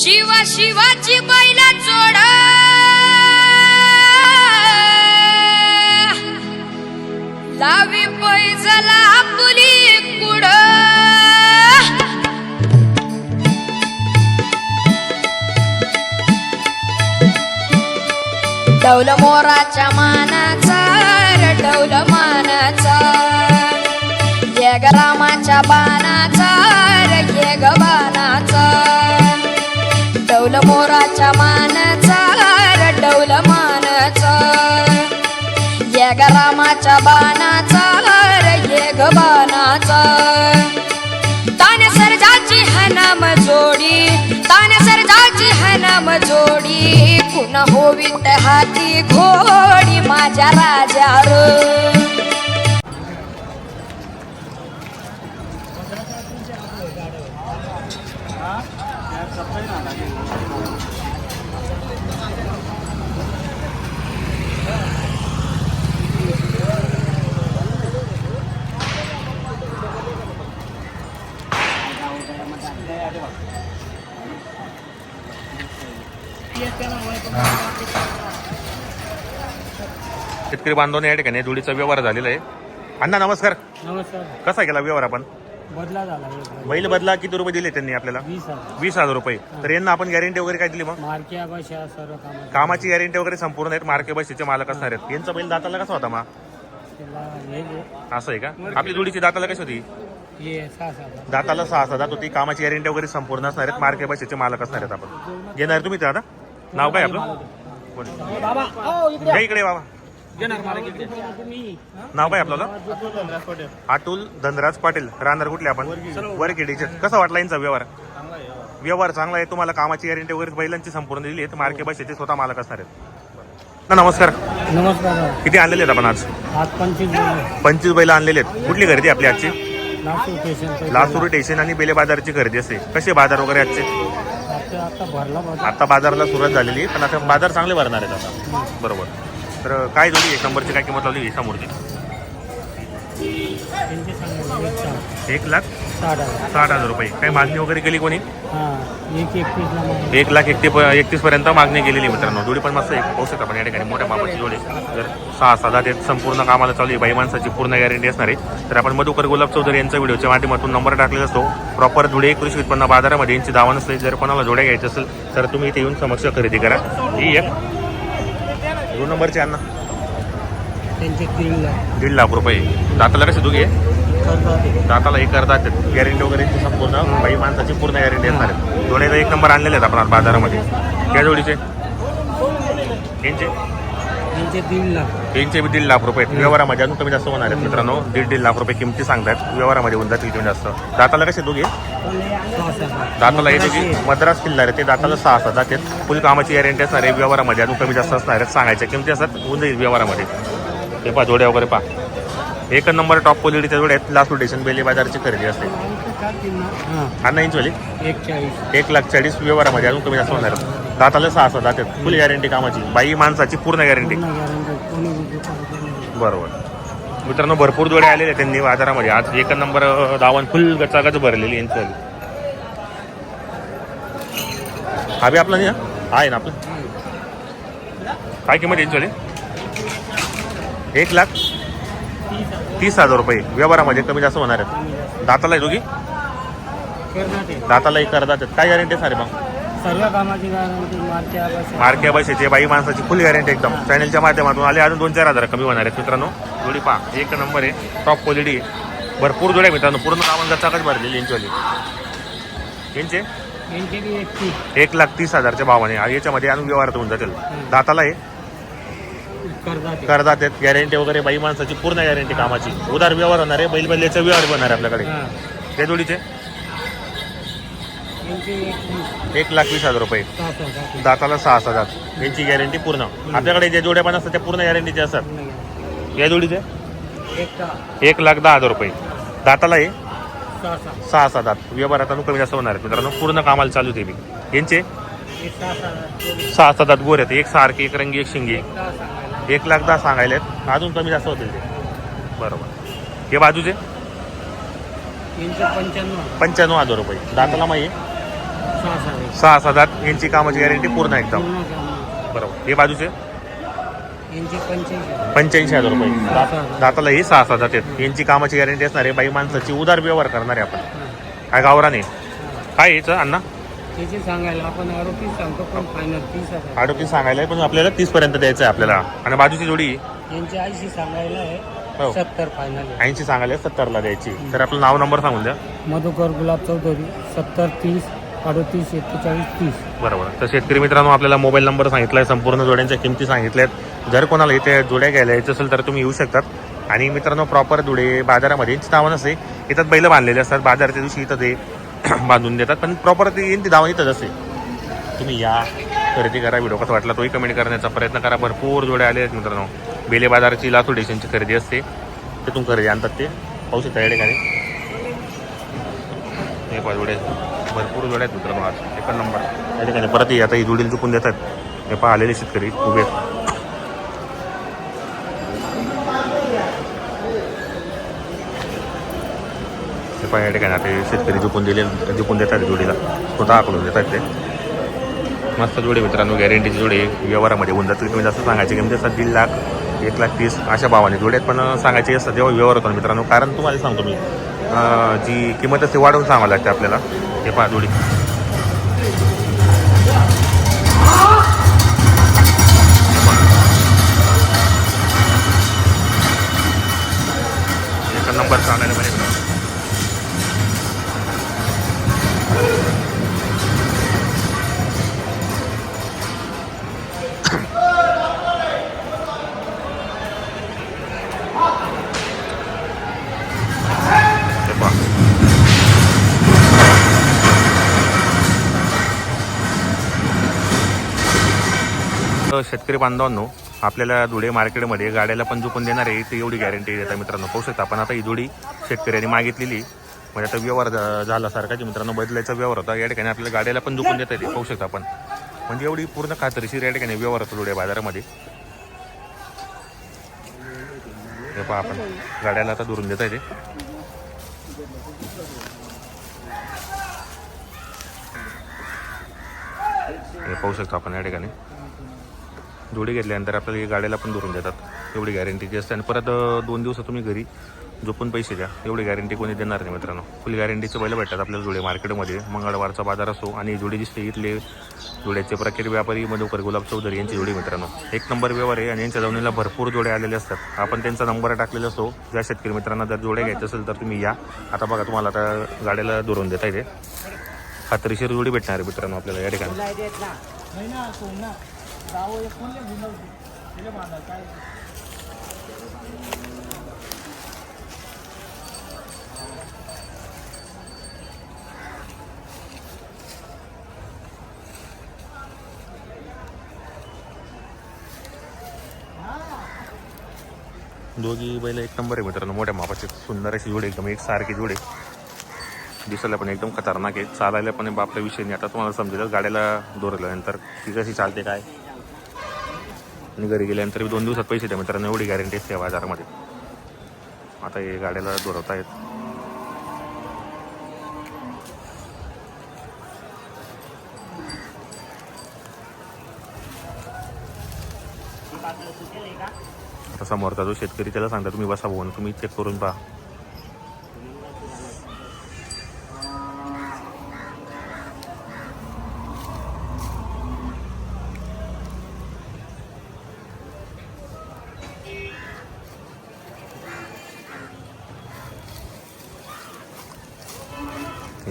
शिवा शिवाची बैला जोड. लावी पैजला आपली कुड. डौल मोराच्या मानाचा र मानाचा. ये ग रामाच्या बाणाचा र ग बाणाचा डौल मोराच्या मानाचा र डौल ये ग रामाच्या बाणाचा र ये ग बाणाचा. ताने सरजाची हनाम जोडी तान सरजाची हनाम जोडी पुन्हा होवीत हाती घोडी माझ्या राजार. शेतकरी बांधवांनी या ठिकाणी जोडीचा व्यवहार झालेला आहे. अण्णा नमस्कार. नमस्कार. कसा केला व्यवहार आपण? बदला झाला. बैल बदला किती रुपये दिले त्यांनी आपल्याला? वीस हजार. वीस हजार रुपये. तर यांना आपण गॅरंटी वगैरे काय दिली मग? सर्व कामात कामाची गॅरंटी वगैरे संपूर्ण आहेत मार्के बसीचे मालक असणार आहेत. यांचा बैल दाताला कसा होता मा? त्याला हे जे- असं आहे का? आपली जोडीची दाताला कशी होती? हे सहा सहा दाताला सहा सहा दात होती. कामाची गॅरंटी वगैरे संपूर्ण असणार आहेत मार्के बसीचे मालक असणार आहेत आपण. घेणार तुम्ही ते आता? नाव काय आपलं? कोण? या इकडे बाबा. नाव काय आपल्याला अतुल धनराज पाटील. राहणार कुठले आपण? वरखेडीचे कसा वाटला यांचा व्यवहार? व्यवहार चांगला आहे. तुम्हाला कामाची गॅरंटी वगैरे बैलांची संपूर्ण दिली आहे. मार्के बसेचे स्वतः मालक असणार आहेत. ना, नमस्कार. नमस्कार. किती आणलेले आहेत आपण आज? पंचवीस बैल आणलेले आहेत. कुठली खरेदी आपली आजची? लासूर स्टेशन आणि बेले बाजारची खरेदी असते कसे बाजार वगैरे आजचे? आता बाजाराला सुरुवात झालेली आहे. पण आता बाजार चांगले भरणार आहेत आता. बरोबर. तर काय जोडी एक नंबरची काय किंमत लावली? एक सहा एक लाख साठ हजार. रुपये. काही मागणी वगैरे केली कोणी? एक लाख एकतीस एकतीस पर्यंत मागणी केलेली मित्रांनो. जोडी पण मस्त एक पाहू शकता आपण या ठिकाणी मोठ्या मापाची जोडी जर सहा सात ते संपूर्ण कामाला चालू आहे. बाई माणसाची पूर्ण गॅरंटी असणार आहे. तर आपण मधुकर गुलाब चौधरी यांचा व्हिडिओच्या माध्यमातून नंबर टाकलेला असतो. प्रॉपर धुळे कृषी उत्पन्न बाजारामध्ये. यांची दावा नसते जर कोणाला जोड्या घ्यायच्या असेल तर तुम्ही इथे येऊन समक्ष खरेदी करा. ही एक दोन नंबरची अण्णा त्यांचे तीन लाख. दीड लाख रुपये. दाताला कसे दुगे दाताला एक करतात गॅरंटी वगैरे संपूर्ण बाई माणसाची पूर्ण गॅरंटी असणार आहे जोड्याचा एक नंबर आणलेले आहेत आपण बाजारामध्ये. त्या जोडीचे? यांचे त्यांचे तीन लाख. यांचे बी दीड लाख रुपये. आहेत. व्यवहारामध्ये अजून कमी जास्त होणार आहेत मित्रांनो. दीड दीड लाख रुपये किमती सांगतात व्यवहारामध्ये होऊन जातील कमी जास्त. दाताला कसे दोघे? दाताला येते की मद्रास किल्ला आहे ते दाताला सहा सहा जातात फुल कामाची गॅरंटी असणार आहे. व्यवहारामध्ये अजून कमी जास्त असणार आहेत. सांगायच्या किमती असतात. होऊन जाईल व्यवहारामध्ये. ते पहा जोड्या वगैरे पहा. एक नंबर टॉप क्वालिटीच्या जोड्या आहेत. लास्ट स्टेशन बेली बाजारची खरेदी असते. हां. अण्णा इंचवाली एक चाळीस. एक लाख चाळीस. व्यवहारामध्ये अजून कमी जास्त होणार. दाताला सहा सहा जातात फुल गॅरंटी कामाची. बाई माणसाची पूर्ण गॅरंटी बरोबर. मित्रांनो भरपूर जोडे आलेले त्यांनी बाजारामध्ये. आज एक नंबर दावण फुल गचागच भरलेली यांची. हा बी आपला? आहे ना आपलं? काय किंमत यांची एक लाख तीस हजार रुपये. व्यवहारामध्ये कमी जास्त होणार आहेत. दाताला आहे दोघी? दाताला एक करतात काय गॅरंटी आहे मग सर्व कामाची गॅरंटी मार्क्या बशा मार्के बसेचे बाई माणसाची फुल गॅरंटी एकदम. चॅनलच्या माध्यमातून आले. अजून दोन चार हजार कमी होणार आहेत मित्रांनो. जोडी पहा. एक नंबर आहे. टॉप क्वालिटी भरपूर जोड्या मित्रांनो. पूर्ण कामाला गचाकच भरलेली यांचीवाली यांचे यांचे? बी एकतीस एक लाख तीस हजारच्या भावाने. याच्यामध्ये अजून व्यवहारात होऊन जातील. दाताला हे करतात. करतात आहेत. गॅरंटी वगैरे बाई माणसाची पूर्ण गॅरंटी कामाची. उदार व्यवहार होणार आहे. बैल बदल्याचा व्यवहार बनणार आहे आपल्याकडे. हां. त्या जोडीचे? एक लाख वीस हजार रुपये. दाताला सहा सहा हजार. यांची गॅरंटी पूर्ण. आपल्याकडे जे जोड्या पण असतात त्या पूर्ण गॅरंटीचे असतात. या जोडीचे? एक लाख दहा हजार रुपये. दाताला हे? सहा सहा. आठ व्यवहारात अजून कमी जास्त होणार मित्रांनो. पूर्ण कामाला चालू ते बी. यांचे? सहा सहा आठ गोर आहेत. एक सारखे एक रंगी एक शिंगे. एक लाख दहा सांगायला आहेत अजून कमी जास्त होतील ते. बरोबर. हे बाजूचे? पंच्याण्णव. हजार रुपये. दाताला माहिती सहा सात आठ. यांची कामाची गॅरंटी पूर्ण एकदम. बरोबर. हे बाजूचे? पंच्याऐंशी हजार. रुपये. दात- दाताला ही सहा सात आहेत. यांची कामाची गॅरंटी असणार आहे. बाई माणसाची उदार व्यवहार करणार आहे आपण. काय गावराने? काय यायचं अण्णा? सांगायला आपण आरोपी सांगतो पण फायनल तीस हजार. अडोतीस सांगायला आहे, पण आपल्याला तीस पर्यंत द्यायचं आहे आपल्याला. आणि बाजूची जोडी? यांचे ऐंशी सांगायला हो. आहे सत्तर फायनल ऐंशी सांगायला सत्तरला द्यायची. तर आपलं नाव नंबर सांगून द्या. मधुकर गुलाब चौधरी सत्तर तीस अडतीस एक्केचाळीस तीस. बरोबर. तर शेतकरी मित्रांनो आपल्याला मोबाईल नंबर सांगितला आहे संपूर्ण जोड्यांच्या किमती सांगितल्या आहेत जर कोणाला इथे जोड्या घ्यायला यायचं असेल तर तुम्ही येऊ शकतात. आणि मित्रांनो प्रॉपर धुळे बाजारामध्ये यांची असते. इथं बैल बांधलेले असतात. बाजाराच्या दिवशी इथं ते बांधून देतात. पण प्रॉपर ते येईन ती धावण इथंच असते. तुम्ही या खरेदी करा. व्हिडिओ कसा वाटला तोही कमेंट करण्याचा प्रयत्न करा. भरपूर जोड्या आले आहेत मित्रांनो. बेले बाजाराची लातूर डेशनची खरेदी असते. तिथून खरेदी आणतात ते. पाहू शकता या ठिकाणी हे पाच जोडे भरपूर जोड्या आहेत मित्रांनो आज. एक नंबर. या ठिकाणी? परत आता ही जोडीला चुकून देतात. हे पहा आलेले शेतकरी. उभे. आहेत. हे पहा या ठिकाणी आता हे शेतकरी झुकून दिले झुकून देतात जोडीला. स्वतः आकडून देतात ते. मस्त जोडी मित्रांनो गॅरंटीची जोडी व्यवहारामध्ये होऊन जातील तुम्ही जास्त सांगायची किंमत असतात दीड लाख एक लाख तीस अशा भावाने जोड्यात पण सांगायचे असतात जेव्हा व्यवहार होतो मित्रांनो. कारण तुम्हाला सांगतो मी जी किंमत असते वाढवून सांगावं लागते आपल्याला. हे पहा जोडी एक शेतकरी बांधवांनो आपल्याला धुळे मार्केटमध्ये गाड्याला पण झुकून देणार आहे ती एवढी गॅरंटी देता मित्रांनो. पाहू शकता आपण आता ही धुळी शेतकऱ्यांनी मागितलेली. म्हणजे आता व्यवहार झा- झाला मित्रांनो बदलायचा व्यवहार होता. या ठिकाणी आपल्याला गाड्याला पण झुकून देता येते. पाहू शकता आपण. म्हणजे एवढी पूर्ण खात्रीशीर या ठिकाणी व्यवहार होतो धुळे बाजारामध्ये. हे पहा आपण. गाड्याला आता दुरून देता येते. हे पाहू शकतो आपण या ठिकाणी. जोडी घेतल्यानंतर आपल्याला हे गाड्याला पण दुरून देतात. एवढी गॅरंटीची असते. आणि परत दोन दिवस तुम्ही घरी झोपून पैसे द्या एवढी गॅरंटी कोणी देणार नाही मित्रांनो. फुल गॅरंटीचे बैल भेटतात आपल्याला जोडे मार्केटमध्ये मंगळवारचा बाजार असो आणि जोडी दिसते इथले जोड्याचे. प्रख्यात व्यापारी मधुकर गुलाब चौधरी यांची जोडी मित्रांनो. एक नंबर व्यवहार आहे आणि यांच्या जमिनीला भरपूर जोड्या आलेले असतात. आपण त्यांचा नंबर टाकलेला असतो. ज्या शेतकरी मित्रांना जर जोड्या घ्यायचे असेल तर तुम्ही या. आता बघा तुम्हाला आता गाड्याला दुरून देता येते. खात्रीशीर जोडी भेटणार आहे मित्रांनो आपल्याला या ठिकाणी. दोघी बैल एक नंबर आहे मित्रांनो मोठ्या मापाचे. सुंदर अशी जोडे एकदम एक सारखी जोडे. दिसायला पण एकदम खतरनाक आहे. चालायला पण बापला विषय नाही. आता तुम्हाला समजेल गाड्याला दोरल्यानंतर ती कशी चालते काय? आणि घरी गेल्यानंतर दोन दिवसात पैसे द्या. मित्रांनो एवढी गॅरंटी असते बाजारामध्ये. आता हे गाड्याला दुरवत आहेत आता समोरचा जो शेतकरी त्याला सांगता तुम्ही बसा भाऊ तुम्ही चेक करून पहा.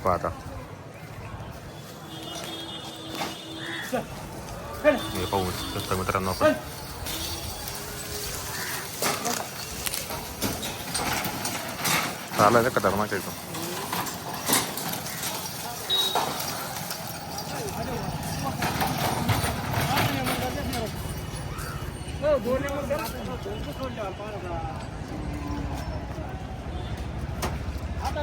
ребята. Не получится, что мы транопаем. చాలా ఖతర్నాక్ అయితే आता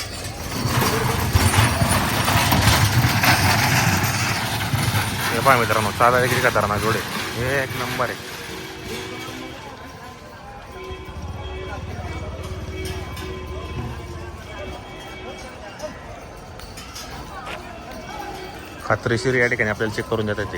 हे पहा मित्रांनो साधा एक खतरनाक जोडे. हे एक नंबर आहे. खात्रीशीर या ठिकाणी आपल्याला चेक करून देतात ते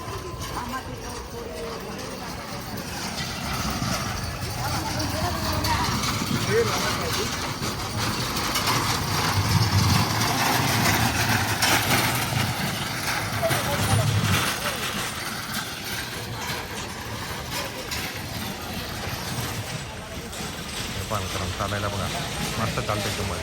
हे पहा मित्रांनो चालायला बघा. मस्त चालतं तुम्हाला